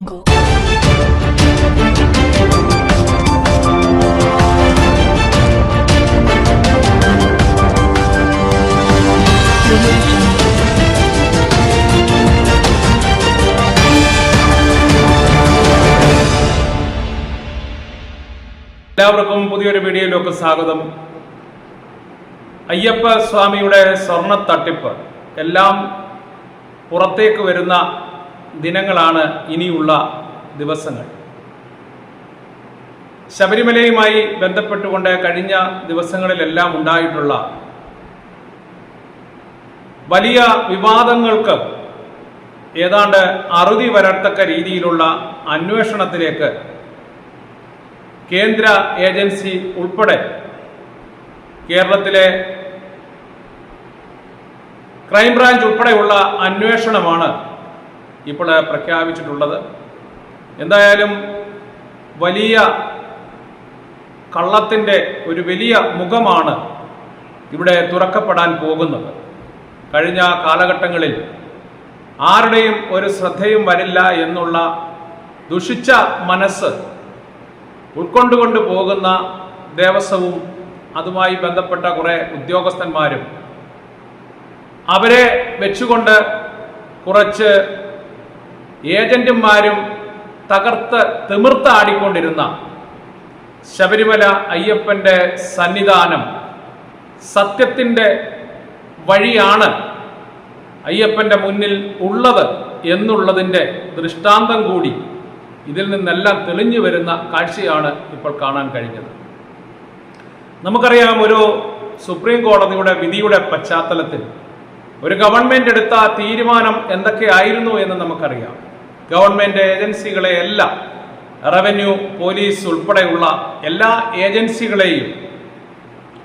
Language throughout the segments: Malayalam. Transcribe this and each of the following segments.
എല്ലാവർക്കും പുതിയൊരു വീഡിയോയിലേക്ക് സ്വാഗതം. അയ്യപ്പ സ്വാമിയുടെ സ്വർണ തട്ടിപ്പ് എല്ലാം പുറത്തേക്ക് വരുന്ന ദിനങ്ങളാണ് ഇനിയുള്ള ദിവസങ്ങൾ. ശബരിമലയുമായി ബന്ധപ്പെട്ടുകൊണ്ട് കഴിഞ്ഞ ദിവസങ്ങളിലെല്ലാം ഉണ്ടായിട്ടുള്ള വലിയ വിവാദങ്ങൾക്ക് ഏതാണ്ട് അറുതി വരത്തക്ക രീതിയിലുള്ള അന്വേഷണത്തിലേക്ക് കേന്ദ്ര ഏജൻസി ഉൾപ്പെടെ കേരളത്തിലെ ക്രൈംബ്രാഞ്ച് ഉൾപ്പെടെയുള്ള അന്വേഷണമാണ് ഇപ്പോൾ പ്രഖ്യാപിച്ചിട്ടുള്ളത്. എന്തായാലും വലിയ കള്ളത്തിന്റെ ഒരു വലിയ മുഖമാണ് ഇവിടെ തുറക്കപ്പെടാൻ പോകുന്നത്. കഴിഞ്ഞ കാലഘട്ടങ്ങളിൽ ആരുടെയും ഒരു ശ്രദ്ധയും വരില്ല എന്നുള്ള ദുഷിച്ച മനസ്സ് ഉൾക്കൊണ്ടുകൊണ്ട് പോകുന്ന ദേവസ്വവും അതുമായി ബന്ധപ്പെട്ട കുറെ ഉദ്യോഗസ്ഥന്മാരും അവരെ വെച്ചുകൊണ്ട് കുറച്ച് ഏജന്റുമാരും തകർത്ത് തിമിർത്താടിക്കൊണ്ടിരുന്ന ശബരിമല അയ്യപ്പന്റെ സന്നിധാനം സത്യത്തിന്റെ വഴിയാണ് അയ്യപ്പന്റെ മുന്നിൽ ഉള്ളത് എന്നുള്ളതിന്റെ ദൃഷ്ടാന്തം കൂടി ഇതിൽ നിന്നെല്ലാം തെളിഞ്ഞു വരുന്ന കാഴ്ചയാണ് ഇപ്പോൾ കാണാൻ കഴിഞ്ഞത്. നമുക്കറിയാം ഒരു സുപ്രീം കോടതിയുടെ വിധിയുടെ പശ്ചാത്തലത്തിൽ ഒരു ഗവൺമെന്റ് എടുത്ത തീരുമാനം എന്തൊക്കെയായിരുന്നു എന്ന് നമുക്കറിയാം. ഗവൺമെന്റ് ഏജൻസികളെ എല്ലാം റവന്യൂ പോലീസ് ഉൾപ്പെടെയുള്ള എല്ലാ ഏജൻസികളെയും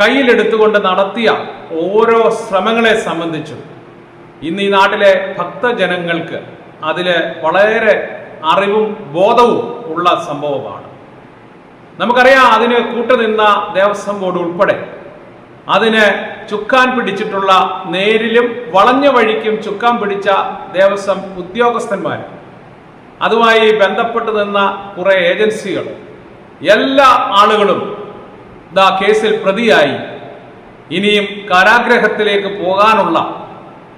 കയ്യിലെടുത്തുകൊണ്ട് നടത്തിയ ഓരോ ശ്രമങ്ങളെ സംബന്ധിച്ചും ഇന്ന് ഈ നാട്ടിലെ ഭക്തജനങ്ങൾക്ക് അതിൽ വളരെ അറിവും ബോധവും ഉള്ള സംഭവമാണ്. നമുക്കറിയാം അതിന് കൂട്ടുനിന്ന ദേവസ്വം ബോർഡ് ഉൾപ്പെടെ അതിന് ചുക്കാൻ പിടിച്ചിട്ടുള്ള നേരിലും വളഞ്ഞ വഴിക്കും ചുക്കാൻ പിടിച്ച ദേവസ്വം ഉദ്യോഗസ്ഥന്മാർ അതുമായി ബന്ധപ്പെട്ട് നിന്ന കുറെ ഏജൻസികൾ എല്ലാ ആളുകളും ദാ കേസിൽ പ്രതിയായി. ഇനിയും കാരാഗ്രഹത്തിലേക്ക് പോകാനുള്ള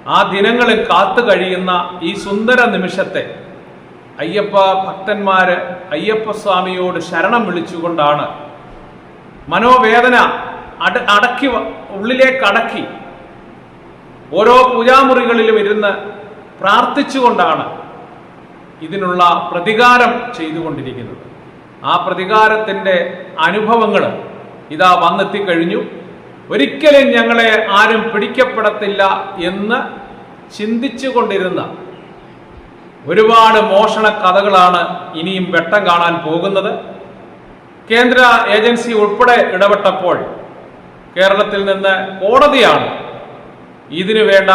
ആ ദിനങ്ങളിൽ കാത്തു കഴിയുന്ന ഈ സുന്ദര നിമിഷത്തെ അയ്യപ്പ ഭക്തന്മാര് അയ്യപ്പ സ്വാമിയോട് ശരണം വിളിച്ചുകൊണ്ടാണ് മനോവേദന അട അടക്കി ഉള്ളിലേക്ക് അടക്കി ഓരോ പൂജാമുറികളിലും ഇരുന്ന് പ്രാർത്ഥിച്ചുകൊണ്ടാണ് ഇതിനുള്ള പ്രതികാരം ചെയ്തുകൊണ്ടിരിക്കുന്നത്. ആ പ്രതികാരത്തിന്റെ അനുഭവങ്ങൾ ഇതാ വന്നെത്തിക്കഴിഞ്ഞു. ഒരിക്കലും ഞങ്ങളെ ആരും പിടിക്കപ്പെടത്തില്ല എന്ന് ചിന്തിച്ചു കൊണ്ടിരുന്ന ഒരുപാട് മോഷണ കഥകളാണ് ഇനിയും വെട്ടം കാണാൻ പോകുന്നത്. കേന്ദ്ര ഏജൻസി ഉൾപ്പെടെ ഇടപെട്ടപ്പോൾ കേരളത്തിൽ നിന്ന് കോടതിയാണ് ഇതിനു വേണ്ട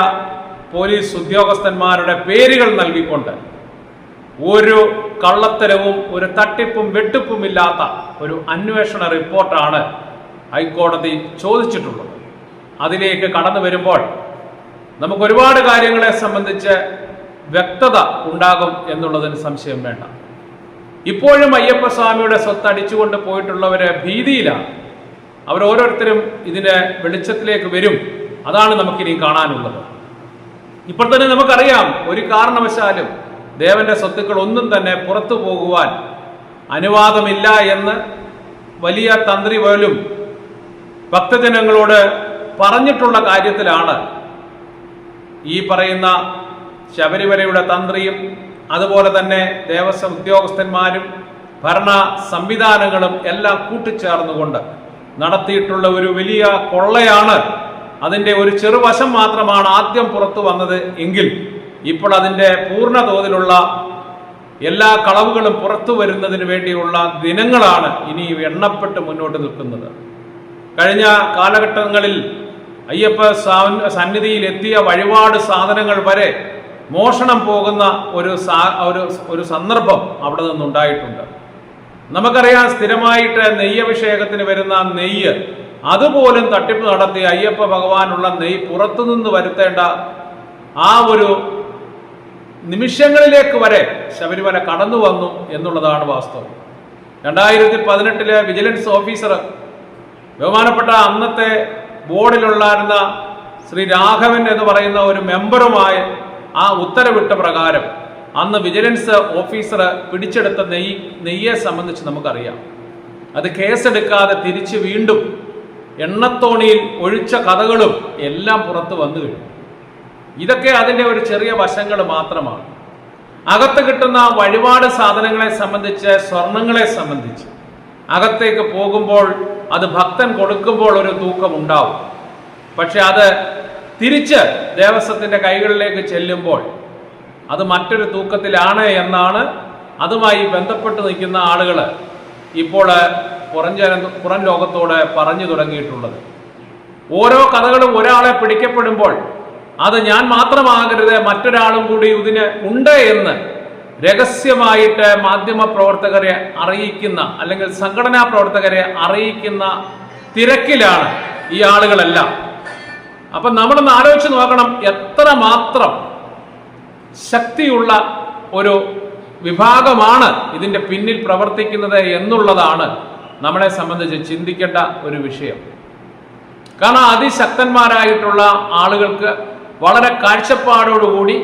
പോലീസ് ഉദ്യോഗസ്ഥന്മാരുടെ പേരുകൾ നൽകിക്കൊണ്ട് ഒരു കള്ളത്തരവും ഒരു തട്ടിപ്പും വെട്ടിപ്പും ഇല്ലാത്ത ഒരു അന്വേഷണ റിപ്പോർട്ടാണ് ഹൈക്കോടതി ചോദിച്ചിട്ടുള്ളത്. അതിലേക്ക് കടന്നു വരുമ്പോൾ നമുക്ക് ഒരുപാട് കാര്യങ്ങളെ സംബന്ധിച്ച് വ്യക്തത ഉണ്ടാകും എന്നുള്ളതിന് സംശയം വേണ്ട. ഇപ്പോഴും അയ്യപ്പസ്വാമിയുടെ സ്വത്ത് അടിച്ചുകൊണ്ട് പോയിട്ടുള്ളവരെ ഭീതിയിലാണ്. അവർ ഓരോരുത്തരും ഇതിന്റെ വെളിച്ചത്തിലേക്ക് വരും. അതാണ് നമുക്കിനി കാണാനുള്ളത്. ഇപ്പോൾ തന്നെ നമുക്കറിയാം ഒരു കാരണവശാലും ദേവന്റെ സ്വത്തുക്കൾ ഒന്നും തന്നെ പുറത്തു പോകുവാൻ അനുവാദമില്ല എന്ന് വലിയ തന്ത്രി പോലും ഭക്തജനങ്ങളോട് പറഞ്ഞിട്ടുള്ള കാര്യത്തിലാണ് ഈ പറയുന്ന ശബരിമലയുടെ തന്ത്രിയും അതുപോലെ തന്നെ ദേവസ്വം ഉദ്യോഗസ്ഥന്മാരും ഭരണ സംവിധാനങ്ങളും എല്ലാം കൂട്ടിച്ചേർന്നുകൊണ്ട് നടത്തിയിട്ടുള്ള ഒരു വലിയ കൊള്ളയാണ്. അതിന്റെ ഒരു ചെറുവശം മാത്രമാണ് ആദ്യം പുറത്തു വന്നത് എങ്കിൽ ഇപ്പോൾ അതിന്റെ പൂർണ തോതിലുള്ള എല്ലാ കളവുകളും പുറത്തു വരുന്നതിന് വേണ്ടിയുള്ള ദിനങ്ങളാണ് ഇനി എണ്ണപ്പെട്ട് മുന്നോട്ട് നിൽക്കുന്നത്. കഴിഞ്ഞ കാലഘട്ടങ്ങളിൽ അയ്യപ്പ സന്നിധിയിൽ എത്തിയ വഴിപാട് സാധനങ്ങൾ വരെ മോഷണം പോകുന്ന ഒരു ഒരു ഒരു സന്ദർഭം അവിടെ നിന്നുണ്ടായിട്ടുണ്ട്. നമുക്കറിയാം സ്ഥിരമായിട്ട് നെയ്യഭിഷേകത്തിന് വരുന്ന നെയ്യ് അതുപോലും തട്ടിപ്പ് നടത്തി അയ്യപ്പ ഭഗവാനുള്ള നെയ്യ് പുറത്തുനിന്ന് വരുത്തേണ്ട ആ ഒരു നിമിഷങ്ങളിലേക്ക് വരെ ശബരിമല കടന്നു വന്നു എന്നുള്ളതാണ് വാസ്തവം. രണ്ടായിരത്തി പതിനെട്ടിലെ വിജിലൻസ് ഓഫീസർ ബഹുമാനപ്പെട്ട അന്നത്തെ ബോർഡിലുണ്ടായിരുന്ന ശ്രീ രാഘവൻ എന്ന് പറയുന്ന ഒരു മെമ്പറുമായ ആ ഉത്തരവിട്ട പ്രകാരം അന്ന് വിജിലൻസ് ഓഫീസർ പിടിച്ചെടുത്ത നെയ്യ് നെയ്യെ സംബന്ധിച്ച് നമുക്കറിയാം. അത് കേസെടുക്കാതെ തിരിച്ച് വീണ്ടും എണ്ണത്തോണിയിൽ ഒഴിച്ച കഥകളും എല്ലാം പുറത്ത് വന്നു കഴിഞ്ഞു. ഇതൊക്കെ അതിന്റെ ഒരു ചെറിയ വശങ്ങൾ മാത്രമാണ്. അകത്ത് കിട്ടുന്ന വഴിപാട് സാധനങ്ങളെ സംബന്ധിച്ച് സ്വർണങ്ങളെ സംബന്ധിച്ച് അകത്തേക്ക് പോകുമ്പോൾ അത് ഭക്തൻ കൊടുക്കുമ്പോൾ ഒരു തൂക്കം ഉണ്ടാവും. പക്ഷെ അത് തിരിച്ച് ദേവസ്വത്തിന്റെ കൈകളിലേക്ക് ചെല്ലുമ്പോൾ അത് മറ്റൊരു തൂക്കത്തിലാണ് എന്നാണ് അതുമായി ബന്ധപ്പെട്ട് നിൽക്കുന്ന ആളുകൾ ഇപ്പോൾ പുറം പുറം ലോകത്തോട് പറഞ്ഞു തുടങ്ങിയിട്ടുള്ളത്. ഓരോ കഥകളും ഒരാളെ പിടിക്കപ്പെടുമ്പോൾ അത് ഞാൻ മാത്രമാകരുത് മറ്റൊരാളും കൂടി ഇതിന് ഉണ്ട് എന്ന് രഹസ്യമായിട്ട് മാധ്യമ പ്രവർത്തകരെ അറിയിക്കുന്ന അല്ലെങ്കിൽ സംഘടനാ പ്രവർത്തകരെ അറിയിക്കുന്ന തിരക്കിലാണ് ഈ ആളുകളെല്ലാം. അപ്പൊ നമ്മളൊന്ന് ആലോചിച്ച് നോക്കണം എത്ര മാത്രം ശക്തിയുള്ള ഒരു വിഭാഗമാണ് ഇതിന്റെ പിന്നിൽ പ്രവർത്തിക്കുന്നത് എന്നുള്ളതാണ് നമ്മളെ സംബന്ധിച്ച് ചിന്തിക്കേണ്ട ഒരു വിഷയം. കാരണം അതിശക്തന്മാരായിട്ടുള്ള ആളുകൾക്ക് വളരെ കാഴ്ചപ്പാടോടുകൂടി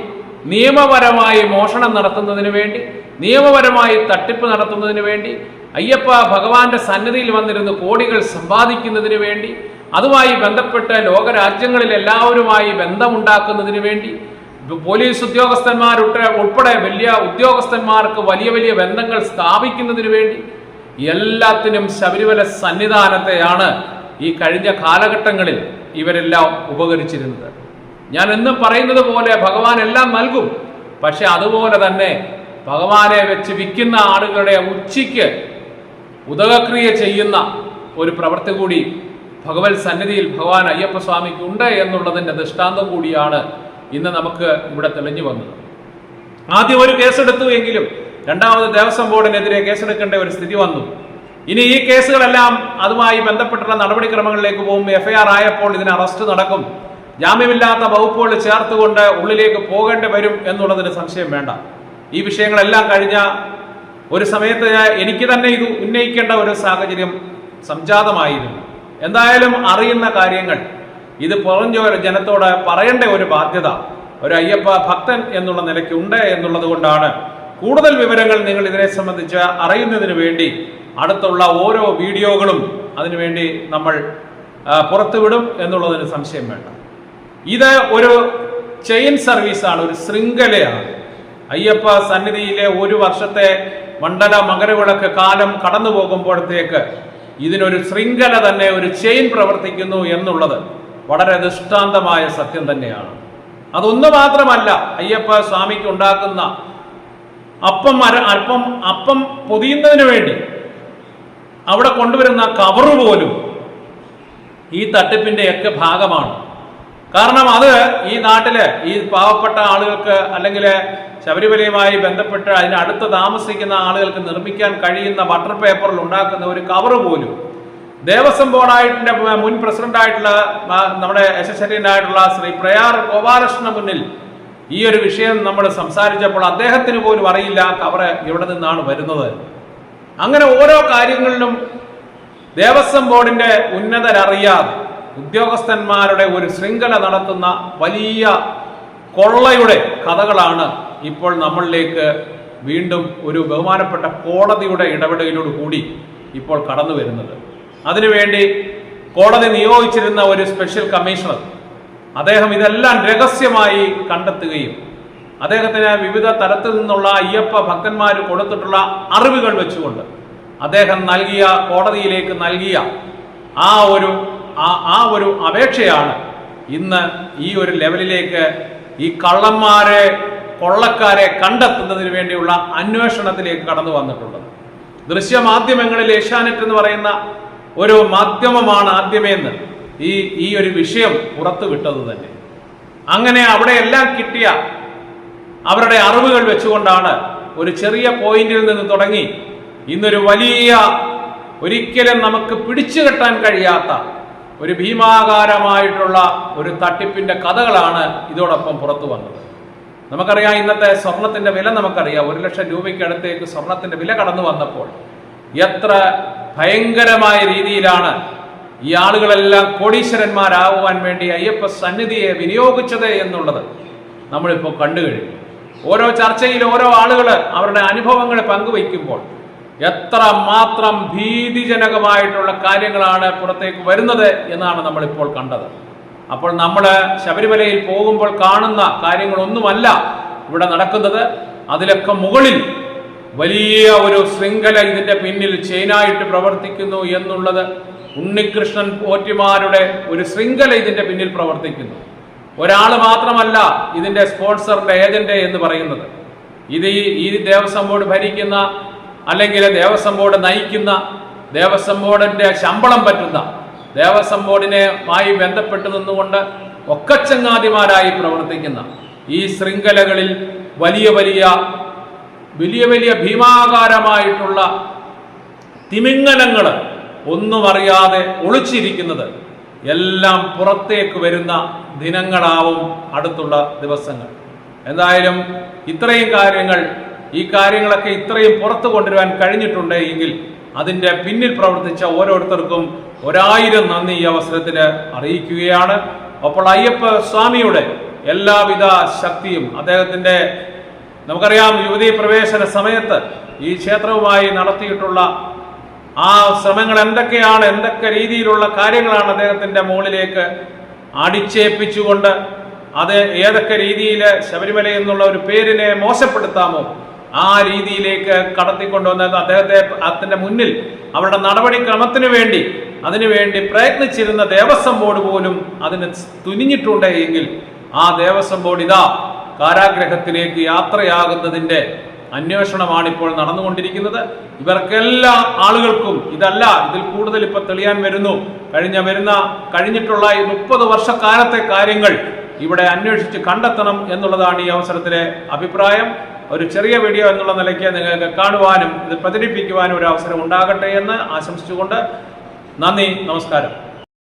നിയമപരമായി മോഷണം നടത്തുന്നതിന് വേണ്ടി നിയമപരമായി തട്ടിപ്പ് നടത്തുന്നതിന് വേണ്ടി അയ്യപ്പ ഭഗവാന്റെ സന്നിധിയിൽ വന്നിരുന്ന് കോടികൾ സമ്പാദിക്കുന്നതിന് വേണ്ടി അതുമായി ബന്ധപ്പെട്ട് ലോകരാജ്യങ്ങളിൽ എല്ലാവരുമായി ബന്ധമുണ്ടാക്കുന്നതിന് വേണ്ടി പോലീസ് ഉദ്യോഗസ്ഥന്മാർ ഉൾപ്പെടെ വലിയ ഉദ്യോഗസ്ഥന്മാർക്ക് വലിയ വലിയ ബന്ധങ്ങൾ സ്ഥാപിക്കുന്നതിന് വേണ്ടി എല്ലാത്തിനും ശബരിമല സന്നിധാനത്തെയാണ് ഈ കഴിഞ്ഞ കാലഘട്ടങ്ങളിൽ ഇവരെല്ലാം ഉപകരിച്ചിരുന്നത്. ഞാൻ എന്നും പറയുന്നത് പോലെ ഭഗവാൻ എല്ലാം നൽകും. പക്ഷെ അതുപോലെ തന്നെ ഭഗവാനെ വെച്ച് വിൽക്കുന്ന ആളുകളുടെ ഉച്ചയ്ക്ക് ഉദകക്രിയ ചെയ്യുന്ന ഒരു പ്രവൃത്തി കൂടി ഭഗവത് സന്നിധിയിൽ ഭഗവാൻ അയ്യപ്പ സ്വാമിക്ക് ഉണ്ട് എന്നുള്ളതിന്റെ ദൃഷ്ടാന്തം കൂടിയാണ് ഇന്ന് നമുക്ക് ഇവിടെ തെളിഞ്ഞു വന്നത്. ആദ്യം ഒരു കേസെടുത്തു എങ്കിലും രണ്ടാമത് ദേവസ്വം ബോർഡിനെതിരെ കേസെടുക്കേണ്ട ഒരു സ്ഥിതി വന്നു. ഇനി ഈ കേസുകളെല്ലാം അതുമായി ബന്ധപ്പെട്ടുള്ള നടപടിക്രമങ്ങളിലേക്ക് പോകും. എഫ്ഐആർ ആയപ്പോൾ ഇതിന് അറസ്റ്റ് നടക്കും. ജാമ്യമില്ലാത്ത വകുപ്പുകൾ ചേർത്തുകൊണ്ട് ഉള്ളിലേക്ക് പോകേണ്ടി വരും എന്നുള്ളതിന് സംശയം വേണ്ട. ഈ വിഷയങ്ങളെല്ലാം കഴിഞ്ഞ ഒരു സമയത്ത് എനിക്ക് തന്നെ ഇത് ഉന്നയിക്കേണ്ട ഒരു സാഹചര്യം സംജാതമായിരുന്നു. എന്തായാലും അറിയുന്ന കാര്യങ്ങൾ ഇത് പുറഞ്ഞ ഒരു ജനത്തോട് പറയേണ്ട ഒരു ബാധ്യത ഒരു അയ്യപ്പ ഭക്തൻ എന്നുള്ള നിലയ്ക്ക് ഉണ്ട് എന്നുള്ളത് കൊണ്ടാണ് കൂടുതൽ വിവരങ്ങൾ നിങ്ങൾ ഇതിനെ സംബന്ധിച്ച് അറിയുന്നതിന് വേണ്ടി അടുത്തുള്ള ഓരോ വീഡിയോകളും അതിനുവേണ്ടി നമ്മൾ പുറത്തുവിടും എന്നുള്ളതിന് സംശയം വേണ്ട. ഇത് ഒരു ചെയിൻ സർവീസാണ് ഒരു ശൃംഖലയാണ്. അയ്യപ്പ സന്നിധിയിലെ ഒരു വർഷത്തെ മണ്ഡല മകരവിളക്ക് കാലം കടന്നു പോകുമ്പോഴത്തേക്ക് ഇതിനൊരു ശൃംഖല തന്നെ ഒരു ചെയിൻ പ്രവർത്തിക്കുന്നു എന്നുള്ളത് വളരെ ദൃഷ്ടാന്തമായ സത്യം തന്നെയാണ്. അതൊന്നു മാത്രമല്ല അയ്യപ്പ സ്വാമിക്ക് ഉണ്ടാക്കുന്ന അപ്പം അര അപ്പം അപ്പം പൊതിയുന്നതിന് വേണ്ടി അവിടെ കൊണ്ടുവരുന്ന കവറ് പോലും ഈ തട്ടിപ്പിന്റെയൊക്കെ ഭാഗമാണ്. കാരണം അത് ഈ നാട്ടിൽ ഈ പാവപ്പെട്ട ആളുകൾക്ക് അല്ലെങ്കിൽ ശബരിമലയുമായി ബന്ധപ്പെട്ട് അതിന് അടുത്ത് താമസിക്കുന്ന ആളുകൾക്ക് നിർമ്മിക്കാൻ കഴിയുന്ന ബട്ടർ പേപ്പറിൽ ഉണ്ടാക്കുന്ന ഒരു കവർ പോലും. ദേവസ്വം ബോർഡായിട്ടിന്റെ മുൻ പ്രസിഡന്റായിട്ടുള്ള നമ്മുടെ ആയിട്ടുള്ള ശ്രീ പ്രയാർ ഗോപാലകൃഷ്ണന് മുന്നിൽ ഈ ഒരു വിഷയം നമ്മൾ സംസാരിച്ചപ്പോൾ അദ്ദേഹത്തിന് പോലും അറിയില്ല കവർ എവിടെ നിന്നാണ് വരുന്നത്. അങ്ങനെ ഓരോ കാര്യങ്ങളിലും ദേവസ്വം ബോർഡിന്റെ ഉന്നതരറിയാതെ ഉദ്യോഗസ്ഥന്മാരുടെ ഒരു ശൃംഖല നടത്തുന്ന വലിയ കൊള്ളയുടെ കഥകളാണ് ഇപ്പോൾ നമ്മളിലേക്ക് വീണ്ടും ഒരു ബഹുമാനപ്പെട്ട കോടതിയുടെ ഇടപെടലിനോട് കൂടി ഇപ്പോൾ കടന്നു വരുന്നത്. അതിനുവേണ്ടി കോടതി നിയോഗിച്ചിരുന്ന ഒരു സ്പെഷ്യൽ കമ്മീഷണർ അദ്ദേഹം ഇതെല്ലാം രഹസ്യമായി കണ്ടെത്തുകയും അദ്ദേഹത്തിന് വിവിധ തരത്തിൽ നിന്നുള്ള അയ്യപ്പ ഭക്തന്മാർ കൊടുത്തിട്ടുള്ള അറിവുകൾ വെച്ചുകൊണ്ട് അദ്ദേഹം നൽകിയ കോടതിയിലേക്ക് നൽകിയ ആ ഒരു ആ ആ ഒരു അപേക്ഷയാണ് ഇന്ന് ഈ ഒരു ലെവലിലേക്ക് ഈ കള്ളന്മാരെ കൊള്ളക്കാരെ കണ്ടെത്തുന്നതിന് വേണ്ടിയുള്ള അന്വേഷണത്തിലേക്ക് കടന്നു വന്നിട്ടുള്ളത്. ദൃശ്യമാധ്യമങ്ങളിൽ ഏഷ്യാനെറ്റ് എന്ന് പറയുന്ന ഒരു മാധ്യമമാണ് ആദ്യമേന്ന് ഈ ഈ ഒരു വിഷയം പുറത്തു വിട്ടത് തന്നെ. അങ്ങനെ അവിടെ എല്ലാം കിട്ടിയ അവരുടെ അറിവുകൾ വെച്ചുകൊണ്ടാണ് ഒരു ചെറിയ പോയിന്റിൽ നിന്ന് തുടങ്ങി ഇന്നൊരു വലിയ ഒരിക്കലും നമുക്ക് പിടിച്ചു കെട്ടാൻ കഴിയാത്ത ഒരു ഭീമാകാരമായിട്ടുള്ള ഒരു തട്ടിപ്പിന്റെ കഥകളാണ് ഇതോടൊപ്പം പുറത്തു വന്നത്. നമുക്കറിയാം ഇന്നത്തെ സ്വർണത്തിന്റെ വില നമുക്കറിയാം. ഒരു ലക്ഷം രൂപയ്ക്ക് അടുത്തേക്ക് സ്വർണത്തിന്റെ വില കടന്നു വന്നപ്പോൾ എത്ര ഭയങ്കരമായ രീതിയിലാണ് ഈ ആളുകളെല്ലാം കോടീശ്വരന്മാരാകുവാൻ വേണ്ടി അയ്യപ്പ സന്നിധിയെ വിനിയോഗിച്ചത് എന്നുള്ളത് നമ്മളിപ്പോൾ കണ്ടു കഴിഞ്ഞു. ഓരോ ചർച്ചയിൽ ഓരോ ആളുകൾ അവരുടെ അനുഭവങ്ങൾ പങ്കുവയ്ക്കുമ്പോൾ എത്ര മാത്രം ഭീതിജനകമായിട്ടുള്ള കാര്യങ്ങളാണ് പുറത്തേക്ക് വരുന്നത് എന്നാണ് നമ്മളിപ്പോൾ കണ്ടത്. അപ്പോൾ നമ്മൾ ശബരിമലയിൽ പോകുമ്പോൾ കാണുന്ന കാര്യങ്ങളൊന്നുമല്ല ഇവിടെ നടക്കുന്നത്. അതിലൊക്കെ മുകളിൽ വലിയ ഒരു ശൃംഖല ഇതിന്റെ പിന്നിൽ ചെയിനായിട്ട് പ്രവർത്തിക്കുന്നു എന്നുള്ളത് ഉണ്ണികൃഷ്ണൻ പോറ്റിമാരുടെ ഒരു ശൃംഖല ഇതിന്റെ പിന്നിൽ പ്രവർത്തിക്കുന്നു. ഒരാൾ മാത്രമല്ല ഇതിന്റെ സ്പോൺസറിന്റെ ഏജന്റ് എന്ന് പറയുന്നത്. ഇത് ഈ ദേവസ്വം ബോർഡ് ഭരിക്കുന്ന അല്ലെങ്കിൽ ദേവസ്വം ബോർഡ് നയിക്കുന്ന ദേവസ്വം ബോർഡിന്റെ ശമ്പളം പറ്റുന്ന ദേവസ്വം ബോർഡിനെമായി ബന്ധപ്പെട്ട് നിന്നുകൊണ്ട് ഒക്കച്ചങ്ങാതിമാരായി പ്രവർത്തിക്കുന്ന ഈ ശൃംഖലകളിൽ വലിയ വലിയ വലിയ വലിയ ഭീമാകാരമായിട്ടുള്ള തിമിംഗലങ്ങൾ ഒന്നും അറിയാതെ ഒളിച്ചിരിക്കുന്നത് എല്ലാം പുറത്തേക്ക് വരുന്ന ദിനങ്ങളാവും അടുത്തുള്ള ദിവസങ്ങൾ. എന്തായാലും ഇത്രയും കാര്യങ്ങൾ ഈ കാര്യങ്ങളൊക്കെ ഇത്രയും പുറത്തു കൊണ്ടുവരാൻ കഴിഞ്ഞിട്ടുണ്ട് എങ്കിൽ അതിന്റെ പിന്നിൽ പ്രവർത്തിച്ച ഓരോരുത്തർക്കും ഒരായിരം നന്ദി ഈ അവസരത്തിൽ അറിയിക്കുകയാണ്. അപ്പോൾ അയ്യപ്പ സ്വാമിയുടെ എല്ലാവിധ ശക്തിയും അദ്ദേഹത്തിന്റെ നമുക്കറിയാം യുവതീ പ്രവേശന സമയത്ത് ഈ ക്ഷേത്രവുമായി നടത്തിയിട്ടുള്ള ആ ശ്രമങ്ങൾ എന്തൊക്കെയാണ് എന്തൊക്കെ രീതിയിലുള്ള കാര്യങ്ങളാണ് അദ്ദേഹത്തിന്റെ മുകളിലേക്ക് അടിച്ചേൽപ്പിച്ചുകൊണ്ട് അത് ഏതൊക്കെ രീതിയിൽ ശബരിമല എന്നുള്ള ഒരു പേരിനെ മോശപ്പെടുത്താമോ ആ രീതിയിലേക്ക് കടത്തിക്കൊണ്ടുവന്നത് അദ്ദേഹത്തെ അതിന്റെ മുന്നിൽ അവരുടെ നടപടിക്രമത്തിന് വേണ്ടി അതിനുവേണ്ടി പ്രയത്നിച്ചിരുന്ന ദേവസ്വം ബോർഡ് പോലും അതിന് തുനിഞ്ഞിട്ടുണ്ട് എങ്കിൽ ആ ദേവസ്വം ബോർഡ് ഇതാ കാരാഗ്രഹത്തിലേക്ക് യാത്രയാകുന്നതിന്റെ അന്വേഷണമാണ് ഇപ്പോൾ നടന്നുകൊണ്ടിരിക്കുന്നത്. ഇവർക്കെല്ലാ ആളുകൾക്കും ഇതല്ല ഇതിൽ കൂടുതൽ ഇപ്പൊ തെളിയാൻ വരുന്നു. കഴിഞ്ഞ വരുന്ന കഴിഞ്ഞിട്ടുള്ള ഈ മുപ്പത് വർഷക്കാലത്തെ കാര്യങ്ങൾ ഇവിടെ അന്വേഷിച്ച് കണ്ടെത്തണം എന്നുള്ളതാണ് ഈ അവസരത്തിലെ അഭിപ്രായം. ഒരു ചെറിയ വീഡിയോ എന്നുള്ള നിലയ്ക്ക് നിങ്ങൾക്ക് കാണുവാനും ഇത് പ്രചരിപ്പിക്കുവാനും ഒരു അവസരം ഉണ്ടാകട്ടെ എന്ന് ആശംസിച്ചുകൊണ്ട് നന്ദി നമസ്കാരം.